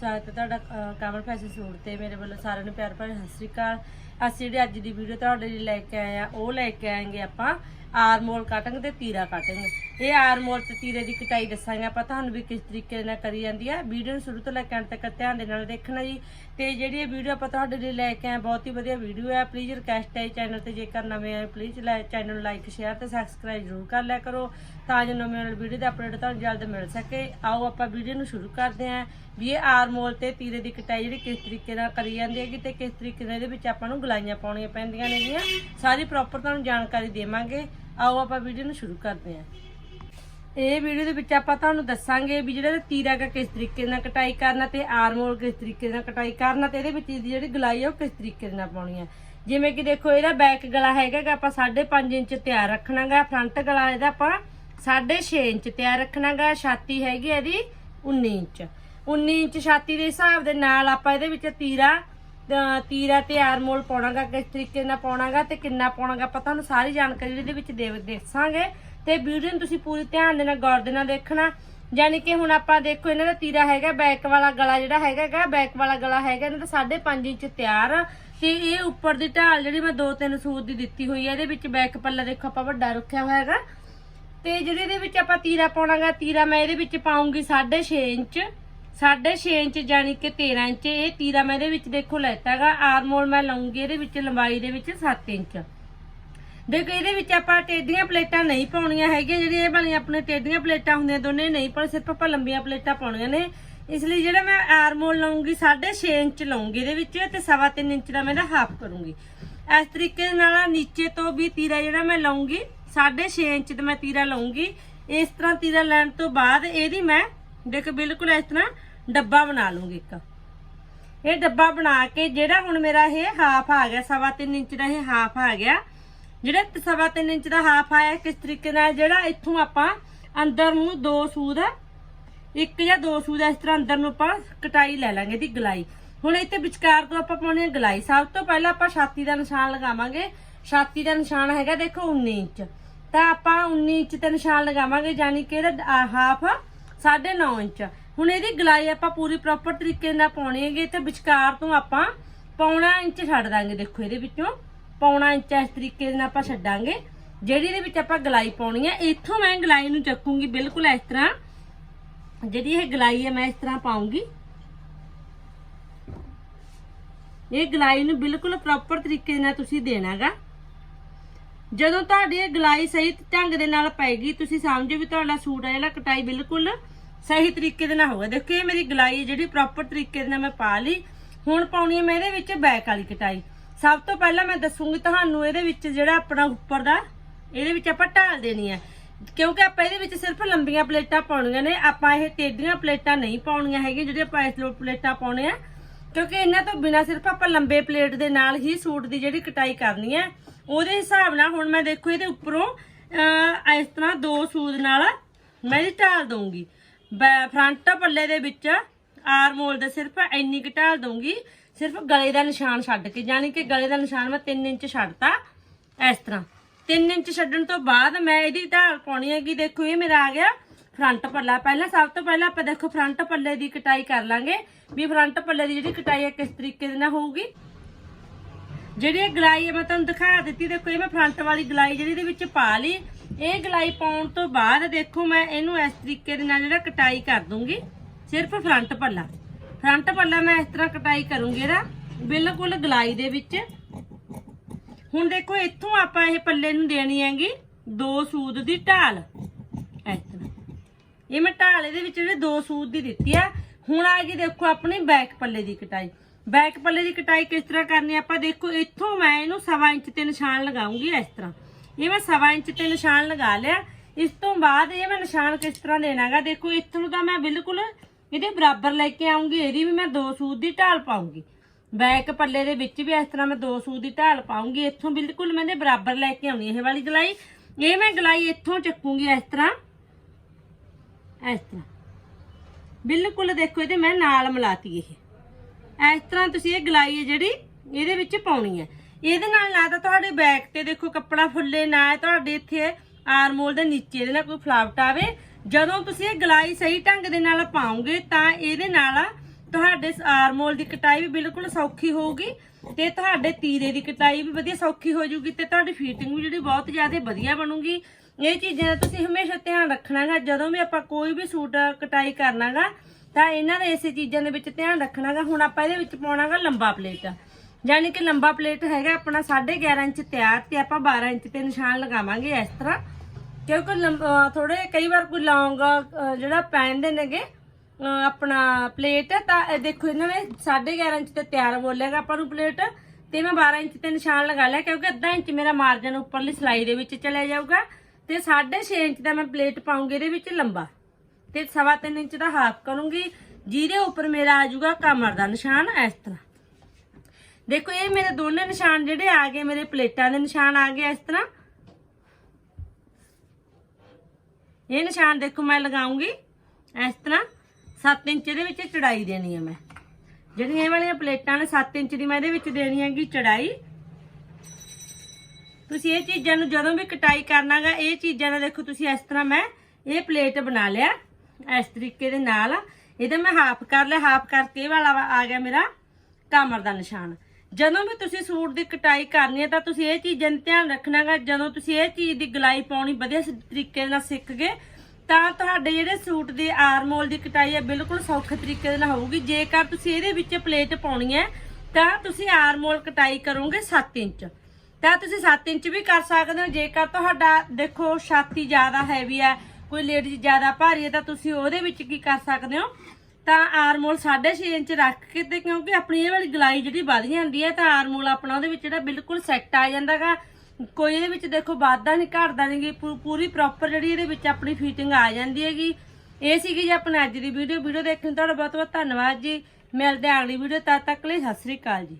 ਸਵਾਗਤ ਹੈ ਤੁਹਾਡਾ ਅਹ, ਕਮਲ ਫੈਸ਼ਨ ਸੂਟ ਤੇ ਮੇਰੇ ਵੱਲੋਂ ਸਾਰਿਆਂ ਨੂੰ ਪਿਆਰ ਭਰੀ ਸਤਿ ਸ਼੍ਰੀ ਅਕਾਲ। ਅਸੀਂ ਜਿਹੜੀ ਅੱਜ ਦੀ ਵੀਡੀਓ ਤੁਹਾਡੇ ਲਈ ਲੈ ਕੇ ਆਏ ਆ ਉਹ ਲੈ ਕੇ ਆਏਗੇ ਆਪਾਂ। ਆਰਮੋਲ ਕਟਿੰਗ ਤੇ ਤੀਰਾ ਕਟਿੰਗ। ਇਹ ਆਰਮੋਲ ਤੇ ਤੀਰੇ ਦੀ ਕਟਾਈ ਦੱਸਾਂਗੇ ਆਪਾਂ, ਤੁਹਾਨੂੰ ਵੀ ਕਿਸ ਤਰੀਕੇ ਨਾਲ ਕਰੀ ਜਾਂਦੀ ਆ। ਵੀਡੀਓ ਨੂੰ ਸ਼ੁਰੂ ਤੋਂ ਲੈ ਕੇ ਅੰਤ ਤੱਕ ਧਿਆਨ ਦੇ ਨਾਲ ਦੇਖਣਾ ਜੀ। ਤੇ ਜਿਹੜੀ ਇਹ ਵੀਡੀਓ ਆਪਾਂ ਤੁਹਾਡੇ ਲਈ ਲੈ ਕੇ ਆਏ ਬਹੁਤ ਹੀ ਵਧੀਆ ਵੀਡੀਓ ਹੈ ਪਲੀਜ਼ ਰਿਕਵੈਸਟ ਹੈ ਚੈਨਲ ਤੇ, ਜੇਕਰ ਨਵੇਂ ਆਏ ਪਲੀਜ਼ ਚੈਨਲ ਨੂੰ ਲਾਈਕ ਸ਼ੇਅਰ ਤੇ ਸਬਸਕ੍ਰਾਈਬ ਜ਼ਰੂਰ ਕਰ ਲਿਆ ਕਰੋ, ਤਾਂ ਜੋ ਨਵੇਂ ਵਾਲੀ ਵੀਡੀਓ ਦਾ ਅਪਡੇਟ ਤੁਹਾਨੂੰ ਜਲਦ ਮਿਲ ਸਕੇ। ਆਓ ਆਪਾਂ ਵੀਡੀਓ ਨੂੰ ਸ਼ੁਰੂ ਕਰਦੇ ਹਾਂ ਵੀ ਇਹ ਆਰਮੋਲ ਤੇ ਤੀਰੇ ਦੀ ਕਟਾਈ ਜਿਹੜੀ ਕਿਸ ਤਰੀਕੇ ਨਾਲ ਕਰੀ ਜਾਂਦੀ ਹੈਗੀ ਤੇ ਕਿਸ ਤਰੀਕੇ ਨਾਲ ਇਹਦੇ ਵਿੱਚ ਆਪਾਂ ਨੂੰ ਗਲਾਈਆਂ ਪਾਉਣੀਆਂ ਪੈਂਦੀਆਂ ਨੇਗੀਆਂ। ਸਾਰੀ ਪ੍ਰੋਪਰ ਤੁਹਾਨੂੰ ਜਾਣਕਾਰੀ ਦੇਵਾਂਗੇ। ਆਓ ਆਪਾਂ ਵੀਡੀਓ ਨੂੰ ਸ਼ੁਰੂ ਕਰਦੇ ਹਾਂ। ਇਹ ਵੀਡੀਓ ਦੇ ਵਿੱਚ ਆਪਾਂ ਤੁਹਾਨੂੰ ਦੱਸਾਂਗੇ ਵੀ ਜਿਹੜਾ ਤੀਰਾ ਦਾ ਕਿਸ ਤਰੀਕੇ ਨਾਲ ਕਟਾਈ ਕਰਨਾ ਤੇ ਆਰਮੋਲ ਕਿਸ ਤਰੀਕੇ ਨਾਲ ਕਟਾਈ ਕਰਨਾ ਤੇ ਇਹਦੇ ਵਿੱਚ ਦੀ ਜਿਹੜੀ ਗਲਾਈ ਆ ਉਹ ਕਿਸ ਤਰੀਕੇ ਨਾਲ ਪਾਉਣੀ ਆ। ਜਿਵੇਂ ਕਿ ਦੇਖੋ, ਇਹਦਾ ਬੈਕ ਗਲਾ ਹੈਗਾ ਗਾ, ਆਪਾਂ 5.5 ਇੰਚ ਤਿਆਰ ਰੱਖਣਾਗਾ ਫਰੰਟ ਗਲਾ ਇਹਦਾ ਆਪਾਂ 6.5 ਇੰਚ ਤਿਆਰ ਰੱਖਣਾਗਾ ਛਾਤੀ ਹੈਗੀ ਇਹਦੀ 19 ਇੰਚ। 19 ਇੰਚ ਛਾਤੀ ਦੇ ਹਿਸਾਬ ਦੇ ਨਾਲ ਆਪਾਂ ਇਹਦੇ ਵਿੱਚ ਤੀਰਾ ਤੀਰਾ ਤੇ ਆਰਮੋਲ ਪਾਉਣਾਗਾ, ਕਿਸ ਤਰੀਕੇ ਨਾਲ ਪਾਉਣਾਗਾ ਤੇ ਕਿੰਨਾ ਪਾਉਣਾਗਾ, ਆਪਾਂ ਤੁਹਾਨੂੰ ਸਾਰੀ ਜਾਣਕਾਰੀ ਇਹਦੇ ਵਿੱਚ ਦੇ ਦੱਸਾਂਗੇ। ਤੇ ਵੀਡੀਓ ਨੂੰ ਤੁਸੀਂ ਪੂਰੀ ਧਿਆਨ ਦੇ ਨਾਲ ਗੌਰ ਦੇ ਨਾਲ ਦੇਖਣਾ। ਯਾਨੀ ਕਿ ਹੁਣ ਆਪਾਂ ਦੇਖੋ, ਇਹਨਾਂ ਦਾ ਤੀਰਾ ਹੈਗਾ, ਬੈਕ ਵਾਲਾ ਗਲਾ ਜਿਹੜਾ ਹੈਗਾਗਾ ਬੈਕ ਵਾਲਾ ਗਲਾ ਹੈਗਾ, ਇਹਨਾਂ ਦਾ 5.5 ਇੰਚ ਤਿਆਰ। ਆ ਤੇ ਇਹ ਉੱਪਰ ਦੀ ਢਾਲ ਜਿਹੜੀ ਮੈਂ ਦੋ ਤਿੰਨ ਸੂਤ ਦੀ ਦਿੱਤੀ ਹੋਈ ਹੈ ਇਹਦੇ ਵਿੱਚ ਬੈਕ ਪੱਲਾ ਦੇਖੋ, ਆਪਾਂ ਵੱਡਾ ਰੱਖਿਆ ਹੋਇਆ ਹੈਗਾ। ਤੇ ਜਿਹੜੇ ਇਹਦੇ ਵਿੱਚ ਆਪਾਂ ਤੀਰਾ ਪਾਉਣਾਗਾ, ਤੀਰਾ ਮੈਂ ਇਹਦੇ ਵਿੱਚ ਪਾਉਂਗੀ 6.5 ਇੰਚ। 6.5 ਇੰਚ ਜਾਨੀ ਕਿ 13 ਇੰਚ, ਇਹ ਤੀਰਾ ਮੈਂ ਇਹਦੇ ਵਿੱਚ ਦੇਖੋ ਲੈਤਾਗਾ ਆਰਮੋਲ ਮੈਂ ਲਾਉਂਗੀ ਇਹਦੇ ਵਿੱਚ, ਲੰਬਾਈ ਦੇ ਵਿੱਚ 7 ਇੰਚ। ਦੇਖੋ ਇਹਦੇ ਵਿੱਚ ਆਪਾਂ ਟੇਡੀਆਂ ਪਲੇਟਾਂ ਨਹੀਂ ਪਾਉਣੀਆਂ ਹੈਗੀਆਂ, ਜਿਹੜੀਆਂ ਇਹ ਵਾਲੀਆਂ ਆਪਣੇ ਟੇਡੀਆਂ ਪਲੇਟਾਂ ਹੁੰਦੀਆਂ ਦੋਨੇ ਨਹੀਂ, ਪਰ ਸਿਰਫ ਆਪਾਂ ਲੰਬੀਆਂ ਪਲੇਟਾਂ ਪਾਉਣੀਆਂ ਨੇ। ਇਸ ਲਈ ਜਿਹੜਾ ਮੈਂ ਆਰਮੋਲ ਲਾਉਂਗੀ 6.5 ਇੰਚ ਲਾਉਂਗੀ ਇਹਦੇ ਵਿੱਚ ਤੇ 3.5 ਇੰਚ ਦਾ ਮੈਂ ਇਹਦਾ ਹਾਫ ਕਰੂੰਗੀ। ਇਸ ਤਰੀਕੇ ਦੇ ਨਾਲ ਨੀਚੇ ਤੋਂ ਵੀ ਤੀਰਾ ਜਿਹੜਾ ਮੈਂ ਲਾਉਂਗੀ 6.5 ਇੰਚ ਦਾ ਮੈਂ ਤੀਰਾ ਲਾਉਂਗੀ ਇਸ ਤਰ੍ਹਾਂ ਤੀਰਾ ਲੈਣ ਤੋਂ ਬਾਅਦ ਇਹਦੀ ਮੈਂ, ਦੇਖੋ ਬਿਲਕੁਲ ਇਸ ਤਰ੍ਹਾਂ ਡੱਬਾ ਬਣਾ ਲੂੰਗੀ ਇੱਕ। ਇਹ ਡੱਬਾ ਬਣਾ ਕੇ ਜਿਹੜਾ ਹੁਣ ਮੇਰਾ ਇਹ ਹਾਫ ਆ ਗਿਆ 3.5 ਇੰਚ ਦਾ ਇਹ ਹਾਫ ਆ ਗਿਆ। ਜਿਹੜਾ 3.5 ਇੰਚ ਦਾ ਹਾਫ ਆਇਆ ਕਿਸ ਤਰੀਕੇ ਨਾਲ ਜਿਹੜਾ ਇੱਥੋਂ ਆਪਾਂ ਅੰਦਰ ਨੂੰ ਦੋ ਸੂਦ, ਇੱਕ ਜਾਂ ਦੋ ਸੂਦ ਇਸ ਤਰ੍ਹਾਂ ਅੰਦਰ ਨੂੰ ਆਪਾਂ ਕਟਾਈ ਲੈ ਲਾਂਗੇ ਦੀ ਗਲਾਈ। ਹੁਣ ਇੱਥੇ ਵਿਚਕਾਰ ਤੋਂ ਆਪਾਂ ਪਾਉਣੀ ਹੈ ਗਲਾਈ। ਸਭ ਤੋਂ ਪਹਿਲਾਂ ਆਪਾਂ ਛਾਤੀ ਦਾ ਨਿਸ਼ਾਨ ਲਗਾਵਾਂਗੇ। ਛਾਤੀ ਦਾ ਨਿਸ਼ਾਨ ਹੈਗਾ ਦੇਖੋ 19 ਇੰਚ। ਤਾਂ ਆਪਾਂ 19 ਇੰਚ ਤੇ ਨਿਸ਼ਾਨ ਲਗਾਵਾਂਗੇ ਯਾਨੀ ਕਿ ਇਹਦਾ ਹਾਫ 9.5 ਇੰਚ। ਹੁਣ ਇਹਦੀ ਗਲਾਈ ਆਪਾਂ ਪੂਰੀ ਪ੍ਰੋਪਰ ਤਰੀਕੇ ਨਾਲ ਪਾਉਣੀ ਹੈਗੀ, ਤੇ ਵਿਚਕਾਰ ਤੋਂ ਆਪਾਂ ਪੌਣਾ ਇੰਚ ਛੱਡ ਦਾਂਗੇ। ਦੇਖੋ ਇਹਦੇ ਵਿੱਚੋਂ ਪੌਣਾ ਇੰਚ ਇਸ ਤਰੀਕੇ ਨਾਲ ਆਪਾਂ ਛੱਡਾਂਗੇ। ਜਿਹੜੀ ਇਹਦੇ ਵਿੱਚ ਆਪਾਂ ਗਲਾਈ ਪਾਉਣੀ ਹੈ ਇੱਥੋਂ ਮੈਂ ਗਲਾਈ ਨੂੰ ਚੱਕੂੰਗੀ ਬਿਲਕੁਲ ਇਸ ਤਰ੍ਹਾਂ। ਜਿਹੜੀ ਇਹ ਗਲਾਈ ਹੈ ਮੈਂ ਇਸ ਤਰ੍ਹਾਂ ਪਾਉਂਗੀ। ਇਹ ਗਲਾਈ ਨੂੰ ਬਿਲਕੁਲ ਪ੍ਰੋਪਰ ਤਰੀਕੇ ਨਾਲ ਤੁਸੀਂ ਦੇਣਾਗਾ। ਜਦੋਂ ਤੁਹਾਡੀ ਇਹ ਗਲਾਈ ਸਹੀ ਢੰਗ ਦੇ ਨਾਲ ਪਏਗੀ ਤੁਸੀਂ ਸਮਝੋ ਵੀ ਤੁਹਾਡਾ ਸੂਟ ਆ ਜਿਹੜਾ ਕਟਾਈ ਬਿਲਕੁਲ ਸਹੀ ਤਰੀਕੇ ਦੇ ਨਾਲ ਹੋਵੇ ਦੇਖੋ, ਇਹ ਮੇਰੀ ਗਲਾਈ ਜਿਹੜੀ ਪ੍ਰੋਪਰ ਤਰੀਕੇ ਦੇ ਨਾਲ ਮੈਂ ਪਾ ਲਈ। ਹੁਣ ਪਾਉਣੀ ਹੈ ਮੈਂ ਇਹਦੇ ਵਿੱਚ ਬੈਕ ਵਾਲੀ ਕਟਾਈ। ਸਭ ਤੋਂ ਪਹਿਲਾਂ ਮੈਂ ਦੱਸੂਗੀ ਤੁਹਾਨੂੰ ਇਹਦੇ ਵਿੱਚ ਜਿਹੜਾ ਆਪਣਾ ਉੱਪਰ ਦਾ, ਇਹਦੇ ਵਿੱਚ ਆਪਾਂ ਢਾਲ ਦੇਣੀ ਹੈ। ਕਿਉਂਕਿ ਆਪਾਂ ਇਹਦੇ ਵਿੱਚ ਸਿਰਫ ਲੰਬੀਆਂ ਪਲੇਟਾਂ ਪਾਉਣੀਆਂ ਨੇ। ਆਪਾਂ ਇਹ ਟੇਢੀਆਂ ਪਲੇਟਾਂ ਨਹੀਂ ਪਾਉਣੀਆਂ ਹੈਗੀਆਂ, ਜਿਹੜੀਆਂ ਆਪਾਂ ਇਸ ਲੋ ਪਲੇਟਾਂ ਪਾਉਣੇ ਆ। ਕਿਉਂਕਿ ਇਹਨਾਂ ਤੋਂ ਬਿਨਾ ਸਿਰਫ ਆਪਾਂ ਲੰਬੇ ਪਲੇਟ ਦੇ ਨਾਲ ਹੀ ਸੂਟ ਦੀ ਜਿਹੜੀ ਕਟਾਈ ਕਰਨੀ ਹੈ, ਉਹਦੇ ਹਿਸਾਬ ਨਾਲ ਹੁਣ ਮੈਂ ਦੇਖੋ ਇਹਦੇ ਉੱਪਰੋਂ ਇਸ ਤਰ੍ਹਾਂ ਦੋ ਸੂਦ ਨਾਲ ਮੈਂ ਇਹਦੀ ਢਾਲ ਦਊਂਗੀ। ਫਰੰਟ ਪੱਲੇ ਦੇ ਵਿੱਚ ਆਰਮੋਲ ਦੇ ਸਿਰਫ ਇੰਨੀ ਕੁ ਢਾਲ ਦਊਂਗੀ, ਸਿਰਫ ਗਲੇ ਦਾ ਨਿਸ਼ਾਨ ਛੱਡ ਕੇ, ਯਾਨੀ ਕਿ ਗਲੇ ਦਾ ਨਿਸ਼ਾਨ ਮੈਂ 3 ਇੰਚ ਛੱਡਤਾ ਇਸ ਤਰ੍ਹਾਂ। 3 ਇੰਚ ਛੱਡਣ ਤੋਂ ਬਾਅਦ ਮੈਂ ਇਹਦੀ ਢਾਲ ਪਾਉਣੀ ਹੈਗੀ, ਦੇਖੋ ਇਹ ਮੇਰਾ ਆ ਗਿਆ ਫਰੰਟ ਪੱਲਾ। ਪਹਿਲਾਂ ਸਭ ਤੋਂ ਪਹਿਲਾਂ ਆਪਾਂ ਦੇਖੋ ਫਰੰਟ ਪੱਲੇ ਦੀ ਕਟਾਈ ਕਰ ਲਾਂਗੇ, ਵੀ ਫਰੰਟ ਪੱਲੇ ਦੀ ਜਿਹੜੀ ਕਟਾਈ ਹੈ ਕਿਸ ਤਰੀਕੇ ਦੇ ਨਾਲ ਹੋਊਗੀ। ਜਿਹੜੀ ਇਹ ਗਲਾਈ ਹੈ ਮੈਂ ਤੁਹਾਨੂੰ ਦਿਖਾ ਦਿੱਤੀ, ਦੇਖੋ ਇਹ ਮੈਂ ਫਰੰਟ ਵਾਲੀ ਗਲਾਈ ਜਿਹੜੀ ਇਹਦੇ ਵਿੱਚ ਪਾ ਲਈ। ਇਹ ਗਲਾਈ ਪਾਉਣ ਤੋਂ ਬਾਅਦ ਦੇਖੋ ਮੈਂ ਇਹਨੂੰ ਇਸ ਤਰੀਕੇ ਦੇ ਨਾਲ ਜਿਹੜਾ ਕਟਾਈ ਕਰ ਦੂੰਗੀ, ਸਿਰਫ ਫਰੰਟ ਪੱਲਾ। ਫਰੰਟ ਪੱਲਾ ਮੈਂ ਇਸ ਤਰ੍ਹਾਂ ਕਟਾਈ ਕਰੂੰਗੀ ਇਹਦਾ, ਬਿਲਕੁਲ ਗਲਾਈ ਦੇ ਵਿੱਚ। ਹੁਣ ਦੇਖੋ ਇੱਥੋਂ ਆਪਾਂ ਇਹ ਪੱਲੇ ਨੂੰ ਦੇਣੀ ਹੈਗੀ ਦੋ ਸੂਦ ਦੀ ਢਾਲ। ਇਸ ਤਰ੍ਹਾਂ। ਇਹ ਮੈਂ ਢਾਲ ਇਹਦੇ ਵਿੱਚ ਜਿਹੜੇ ਦੋ ਸੂਦ ਦੀ ਦਿੱਤੀ ਆ। ਹੁਣ ਆ ਗਈ ਦੇਖੋ ਆਪਣੀ ਬੈਕ ਪੱਲੇ ਦੀ ਕਟਾਈ। ਬੈਕ ਪੱਲੇ ਦੀ ਕਟਾਈ ਕਿਸ ਤਰ੍ਹਾਂ ਕਰਨੀ ਆਪਾਂ ਦੇਖੋ, ਇੱਥੋਂ ਮੈਂ ਇਹਨੂੰ ਸਵਾ ਇੰਚ ਤੇ ਨਿਸ਼ਾਨ ਲਗਾਉਂਗੀ ਇਸ ਤਰ੍ਹਾਂ। ਇਹ ਮੈਂ ਸਵਾ ਇੰਚ ਤੇ ਨਿਸ਼ਾਨ ਲਗਾ ਲਿਆ। ਇਸ ਤੋਂ ਬਾਅਦ ਇਹ ਮੈਂ ਨਿਸ਼ਾਨ ਕਿਸ ਤਰ੍ਹਾਂ ਦੇਣਾਗਾ ਦੇਖੋ, ਇੱਥੋਂ ਤਾਂ ਮੈਂ ਬਿਲਕੁਲ ਇਹਦੇ ਬਰਾਬਰ ਲੈ ਕੇ ਆਉਂਗੀ। ਇਹਦੀ ਵੀ ਮੈਂ ਦੋ ਸੂਦ ਦੀ ਢਾਲ ਪਾਉਂਗੀ। ਬੈਕ ਪੱਲੇ ਦੇ ਵਿੱਚ ਵੀ ਇਸ ਤਰ੍ਹਾਂ ਮੈਂ ਦੋ ਸੂਦ ਦੀ ਢਾਲ ਪਾਉਂਗੀ। ਇੱਥੋਂ ਬਿਲਕੁਲ ਮੈਂ ਇਹਦੇ ਬਰਾਬਰ ਲੈ ਕੇ ਆਉਣੀ ਇਹ ਵਾਲੀ ਗਲਾਈ। ਇਹ ਮੈਂ ਗਲਾਈ ਇੱਥੋਂ ਚੱਕੂਗੀ ਇਸ ਤਰ੍ਹਾਂ। ਇਸ ਤਰ੍ਹਾਂ। ਬਿਲਕੁਲ ਦੇਖੋ, ਇਹਦੇ ਮੈਂ ਨਾਲ ਮਿਲਾਤੀ ਇਹ। ਇਸ ਤਰ੍ਹਾਂ ਤੁਸੀਂ ਇਹ ਗਲਾਈ ਹੈ ਜਿਹੜੀ ਇਹਦੇ ਵਿੱਚ ਪਾਉਣੀ ਹੈ। ਇਹਦੇ ਨਾਲ ਨਾ ਤਾਂ ਤੁਹਾਡੇ ਬੈਕ ਤੇ ਦੇਖੋ ਕੱਪੜਾ ਫੁੱਲੇ, ਨਾ ਤੁਹਾਡੇ ਇੱਥੇ ਆਰਮੋਲ ਦੇ ਨੀਚੇ ਇਹਦੇ ਨਾਲ ਕੋਈ ਫਲਾਵਟ ਆਵੇ। ਜਦੋਂ ਤੁਸੀਂ ਇਹ ਗਲਾਈ ਸਹੀ ਢੰਗ ਦੇ ਨਾਲ ਪਾਉਂਗੇ ਤਾਂ ਇਹਦੇ ਨਾਲ ਤੁਹਾਡੇ ਆਰਮੋਲ ਦੀ ਕਟਾਈ ਵੀ ਬਿਲਕੁਲ ਸੌਖੀ ਹੋਊਗੀ ਤੇ ਤੁਹਾਡੇ ਤੀਰੇ ਦੀ ਕਟਾਈ ਵੀ ਵਧੀਆ ਸੌਖੀ ਹੋ ਜਾਊਗੀ ਤੇ ਤੁਹਾਡੀ ਫਿਟਿੰਗ ਵੀ ਜਿਹੜੀ ਬਹੁਤ ਜ਼ਿਆਦਾ ਵਧੀਆ ਬਣੂਗੀ। ਇਹ ਚੀਜ਼ਾਂ ਦਾ ਤੁਸੀਂ ਹਮੇਸ਼ਾ ਧਿਆਨ ਰੱਖਣਾਗਾ। ਜਦੋਂ ਵੀ ਆਪਾਂ ਕੋਈ ਵੀ ਸੂਟ ਕਟਾਈ ਕਰਨਾਗਾ ਤਾਂ ਇਹਨਾਂ ਦੇ ਇਸੇ ਚੀਜ਼ਾਂ ਦੇ ਵਿੱਚ ਧਿਆਨ ਰੱਖਣਾਗਾ। ਹੁਣ ਆਪਾਂ ਇਹਦੇ ਵਿੱਚ ਪਾਉਣਾਗਾ ਲੰਬਾ ਪਲੇਟ। ਯਾਨੀ ਕਿ ਲੰਬਾ ਪਲੇਟ ਹੈਗਾ ਆਪਣਾ 11.5 ਇੰਚ ਤਿਆਰ ਤੇ ਆਪਾਂ 12 ਇੰਚ ਤੇ ਨਿਸ਼ਾਨ ਲਗਾਵਾਂਗੇ ਇਸ ਤਰ੍ਹਾਂ। ਕਿਉਂਕਿ ਥੋੜੇ ਕਈ ਵਾਰ ਕੋਈ ਲੌਂਗ ਜਿਹੜਾ ਪਹਿਨਦੇ ਨੇਗੇ ਆਪਣਾ ਪਲੇਟ, ਤਾਂ ਇਹ ਦੇਖੋ ਇਹਨਾਂ ਨੇ 11.5 ਇੰਚ ਤੇ ਤਿਆਰ ਬੋਲੇਗਾ ਆਪਾਂ ਨੂੰ ਪਲੇਟ, ਤੇ ਮੈਂ 12 ਇੰਚ ਤੇ ਨਿਸ਼ਾਨ ਲਗਾ ਲਿਆ ਕਿਉਂਕਿ ਅੱਧਾ ਇੰਚ ਮੇਰਾ ਮਾਰਜਨ ਉੱਪਰਲੀ ਸਲਾਈ ਦੇ ਵਿੱਚ ਚਲਿਆ ਜਾਊਗਾ, ਤੇ 6.5 ਇੰਚ ਦਾ ਮੈਂ ਪਲੇਟ ਪਾਉਂਗੀ ਇਹਦੇ ਵਿੱਚ ਲੰਬਾ। ਤੇ ਸਵਾ ਤਿੰਨ ਇੰਚ ਦਾ ਹਾਫ ਕਰੂੰਗੀ, ਜਿਹਦੇ ਉੱਪਰ ਮੇਰਾ ਆ ਜਾਊਗਾ ਕਮਰ ਦਾ ਨਿਸ਼ਾਨ ਇਸ ਤਰ੍ਹਾਂ। ਦੇਖੋ, ਇਹ ਮੇਰੇ ਦੋਨੇ ਨਿਸ਼ਾਨ ਜਿਹੜੇ ਆ ਗਏ, ਮੇਰੇ ਪਲੇਟਾਂ ਦੇ ਨਿਸ਼ਾਨ ਆ ਗਏ ਇਸ ਤਰ੍ਹਾਂ। ਇਹ ਨਿਸ਼ਾਨ ਦੇਖੋ, ਮੈਂ ਲਗਾਉਂਗੀ ਇਸ ਤਰ੍ਹਾਂ। 7 ਇੰਚ ਦੇ ਵਿੱਚ ਚੜਾਈ ਦੇਣੀ ਹੈ ਮੈਂ। ਜਿਹੜੀਆਂ ਇਹ ਵਾਲੀਆਂ ਪਲੇਟਾਂ ਨੇ 7 ਇੰਚ ਦੀ ਮੈਂ ਇਹਦੇ ਵਿੱਚ ਦੇਣੀ ਹੈਗੀ ਚੜਾਈ। ਤੁਸੀਂ ਇਹ ਚੀਜ਼ਾਂ ਨੂੰ ਜਦੋਂ ਵੀ ਕਟਾਈ ਕਰਨਾਗਾ, ਇਹ ਚੀਜ਼ਾਂ ਦਾ ਦੇਖੋ, ਤੁਸੀਂ ਇਸ ਤਰ੍ਹਾਂ ਮੈਂ ਇਹ ਪਲੇਟ ਬਣਾ ਲਿਆ, ਇਸ ਤਰੀਕੇ ਦੇ ਨਾਲ। ਇਹਦਾ ਮੈਂ ਹਾਫ ਕਰ ਲਿਆ, ਹਾਫ ਕਰਕੇ ਇਹ ਵਾਲਾ ਆ ਗਿਆ ਮੇਰਾ ਕਮਰ ਦਾ ਨਿਸ਼ਾਨ। ਜਦੋਂ ਵੀ ਤੁਸੀਂ ਸੂਟ ਦੀ ਕਟਾਈ ਕਰਨੀ ਹੈ ਤਾਂ ਤੁਸੀਂ ਇਹ ਚੀਜ਼ਾਂ ਦਾ ਧਿਆਨ ਰੱਖਣਾਗਾ, ਜਦੋਂ ਤੁਸੀਂ ਇਹ ਚੀਜ਼ ਦੀ ਗਲਾਈ ਪਾਉਣੀ ਵਧੀਆ ਤਰੀਕੇ ਨਾਲ ਸਿੱਖ ਗਏ, ਤਾਂ ਤੁਹਾਡੇ ਜਿਹੜੇ ਸੂਟ ਦੀ ਆਰਮੋਲ ਦੀ ਕਟਾਈ ਹੈ ਬਿਲਕੁਲ ਸੌਖੇ ਤਰੀਕੇ ਦੇ ਨਾਲ ਹੋਊਗੀ। ਜੇਕਰ ਤੁਸੀਂ ਇਹਦੇ ਵਿੱਚ ਪਲੇਟ ਪਾਉਣੀ ਹੈ, ਤਾਂ ਤੁਸੀਂ ਆਰਮੋਲ ਕਟਾਈ ਕਰੋਗੇ 7 ਇੰਚ। ਤਾਂ ਤੁਸੀਂ 7 ਇੰਚ ਵੀ ਕਰ ਸਕਦੇ ਹੋ। ਜੇਕਰ ਤੁਹਾਡਾ ਦੇਖੋ ਛਾਤੀ ਜ਼ਿਆਦਾ ਹੈਵੀ ਹੈ, ਕੋਈ ਲੇਡੀਜ਼ ਜ਼ਿਆਦਾ ਭਾਰੀ ਹੈ, ਤਾਂ ਤੁਸੀਂ ਉਹਦੇ ਵਿੱਚ ਕੀ ਕਰ ਸਕਦੇ ਹੋ? ਤਾਂ ਆਰਮੋਲ 6.5 ਇੰਚ ਰੱਖ ਕੇ ਤੇ ਕਿਉਂਕਿ ਆਪਣੀ ਇਹ ਵਾਲੀ ਗਲਾਈ ਜਿਹੜੀ ਵੱਧ ਜਾਂਦੀ ਹੈ ਤਾਂ ਆਰਮੋਲ ਆਪਣਾ ਉਹਦੇ ਵਿੱਚ ਜਿਹੜਾ ਬਿਲਕੁਲ ਸੈੱਟ ਆ ਜਾਂਦਾਗਾ। ਕੋਈ ਇਹਦੇ ਵਿੱਚ ਦੇਖੋ ਵਾਧਾ ਨਹੀਂ, ਘਟਦਾ ਨਹੀਂ ਪੂਰੀ ਪ੍ਰੋਪਰ ਜਿਹੜੀ ਇਹਦੇ ਵਿੱਚ ਆਪਣੀ ਫਿਟਿੰਗ ਆ ਜਾਂਦੀ ਹੈਗੀ। ਇਹ ਸੀਗੀ ਜੀ ਆਪਣੀ ਅੱਜ ਦੀ ਵੀਡੀਓ ਵੀਡੀਓ ਦੇਖਣ ਲਈ ਤੁਹਾਡਾ ਬਹੁਤ ਬਹੁਤ ਧੰਨਵਾਦ ਜੀ। ਮਿਲਦੇ ਹਾਂ ਅਗਲੀ ਵੀਡੀਓ ਤਦ ਤੱਕ ਲਈ ਸਤਿ ਸ੍ਰੀ ਅਕਾਲ ਜੀ।